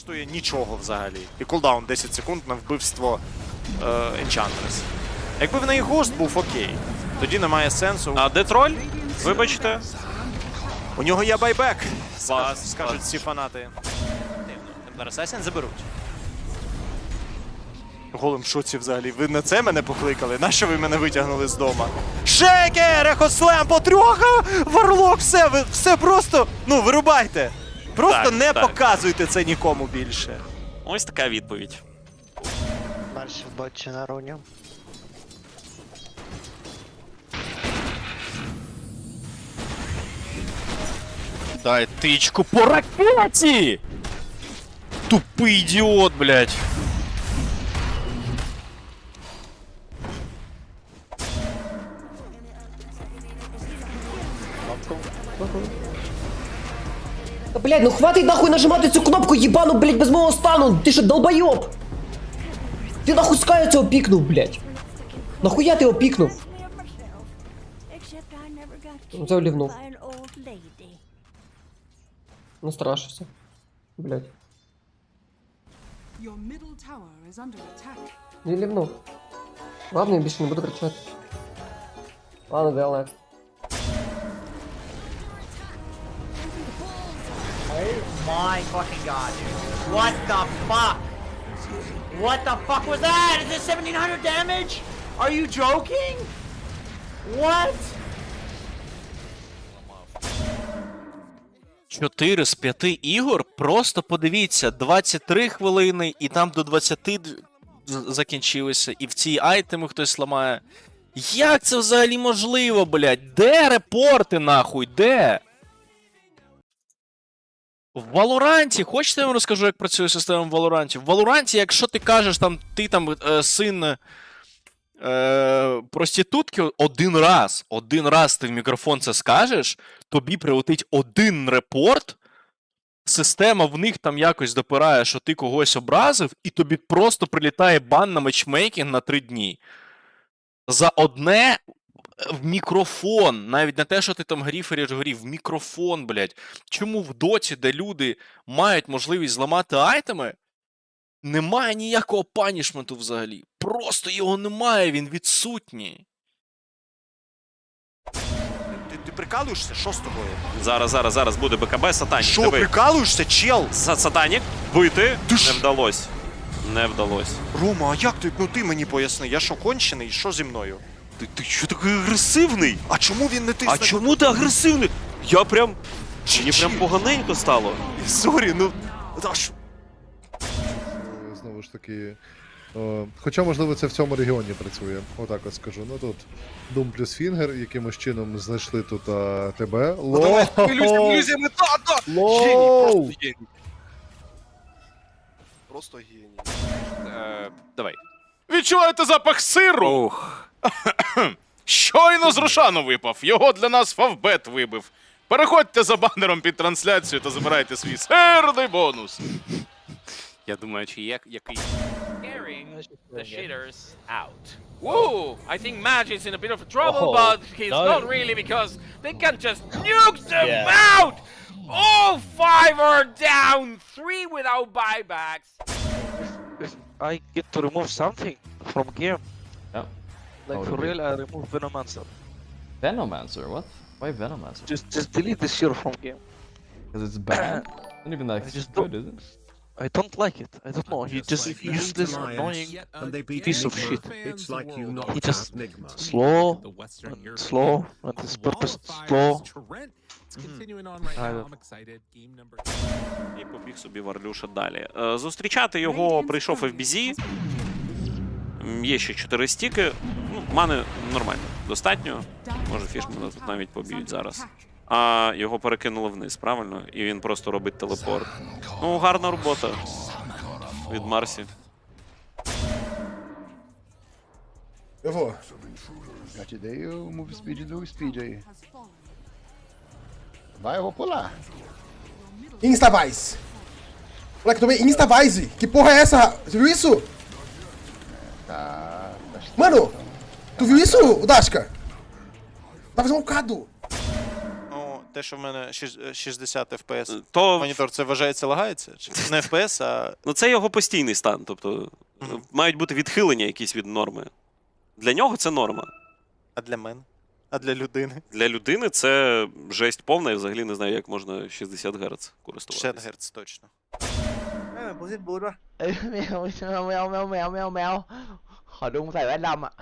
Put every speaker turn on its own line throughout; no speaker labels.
коштує нічого взагалі. І кулдаун 10 секунд на вбивство е, Enchantress. Якби в неї гост був окей, тоді немає сенсу.
А де троль? Вибачте.
У нього є байбек, скажуть
клас.
всі фанати. Дивно. Темплар Асасін заберуть. Голим шоці взагалі. Ви на це мене покликали? Нащо ви мене витягнули з дома? Шекер! Ехослем, потрьоха! Варлок, все, ви все просто. Ну, вирубайте. Просто
Так,
не
так.
показуйте це нікому більше.
Ось така відповідь.
Перший в боті на руні.
Дай тичку по ракеті! Тупий ідіот, блядь.
Да, блядь, ну хватит нахуй нажимати цю кнопку, єбану, блядь, без мого стану! Ти що, долбойоб? Ти нахуй скаю цього пікнув, блядь? Нахуя ти його пікнув?
Except I never
Ну, це олівнув. Настрашився. Блядь. Не лівнув. Ладно, я більше не буду кричати. Ладно, де Алекс.
My fucking god, dude. What the fuck? What the fuck was that? Is this 1700 damage? Are you joking? What?
Чотири з п'яти ігор. Просто подивіться, 23 хвилини, і там до 20 д- з- закінчилося, і в ці айтеми хтось ламає. Як це взагалі можливо, блядь? Де репорти, нахуй? Де? В Валоранті, хочете я вам розкажу, як працює система в Валоранті? В Валоранті, якщо ти кажеш, там, ти там е, син е, проститутки один раз, один раз ти в мікрофон це скажеш, тобі прилетить один репорт, система в них там якось допирає, що ти когось образив, і тобі просто прилітає бан на матчмейкінг на три дні. За одне в мікрофон, навіть не те, що ти там гріферіш горів, в мікрофон, блядь. Чому в доті, де люди мають можливість зламати айтеми, немає ніякого панішменту взагалі. Просто його немає, він відсутній.
Ти, ти прикалуєшся? Що з тобою?
Зараз, зараз, зараз буде БКБ Сатанік.
Що,
диви.
прикалуєшся, чел?
Са- Сатанік, вийти
Ти
не
ж-
вдалось. Не вдалось.
Рома, а як ти? Ну ти мені поясни, я що кончений? Що зі мною?
Ти, ти що такий агресивний?
А чому він не тисне?
А чому ти агресивний? Я прям. Мені прям поганенько стало.
Сорі, ну. Та що?
Е, Знову ж таки. Е, хоча, можливо, це в цьому регіоні працює. Отак от скажу. Ну тут Doom плюс Фінгер, якимось чином знайшли тут а, тебе. Лоу!
ілюзіями, та, та!
Лоу!
Просто геній.
Е, давай. Відчуваєте запах сиру? Ух. Щойно з Рошану випав. Його для нас фавбет вибив. Переходьте за банером під трансляцію та забирайте свій сирний бонус. Я думаю, чи є який.
carrying the shitters out. Whoa! I think Mage is in a bit of trouble, but he's not really because they can just nuke them out! All five are down, three without buybacks.
If I get to remove something from game,
Yeah.
like
How
for
would it
real, I remove Venomancer.
Venomancer, what? Why Venomancer?
Just just delete this hero from game.
Because it's bad? Not even like
I just
good,
don't-
is it?
I don't like it. I don't know. He just useless, annoying piece of shit.
It's like you knocked
He just
out
slow and slow and his purpose slow.
І побіг собі Варлюша далі. Е, Зустрічати його прийшов FBZ. Є ще 4 стіки. Ну, мани нормально. Достатньо. Може, фішмана тут навіть поб'ють зараз. А його перекинули вниз, правильно? І він просто робить телепорт. Ну, гарна робота. Від Марсі.
Eu vou.
Já te dei o move speed do speed aí. Vai, eu vou pular.
Insta-Vice. Moleque, tomei Insta-Vice. Que porra é essa? Você viu isso?
Tá.
Mano, tu viu isso, o Dashka? Tá fazendo um cado.
Ну, те, що в мене шість- 60 FPS.
То
Монітор це вважається лагається? Чи не FPS, а
ну, це його постійний стан. Тобто мають бути відхилення якісь від норми. Для нього це норма.
а для мене? А для людини?
Для людини це жесть повна, я взагалі не знаю, як можна 60 Гц
60
користуватися.
Гц точно.
เอ้ยแมวแมวแมวแมวแมวแมวแมวขอดูมึงใส่แว่นดำอ่ะ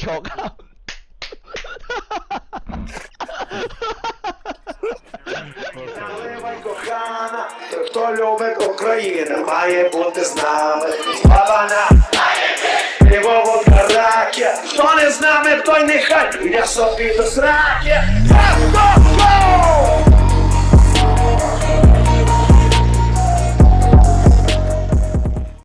โชว์ครับ
Хто любить Україну, має бути з нами. Бабана, Львово караке. Хто не з нами, той нехай, я собі до сраки.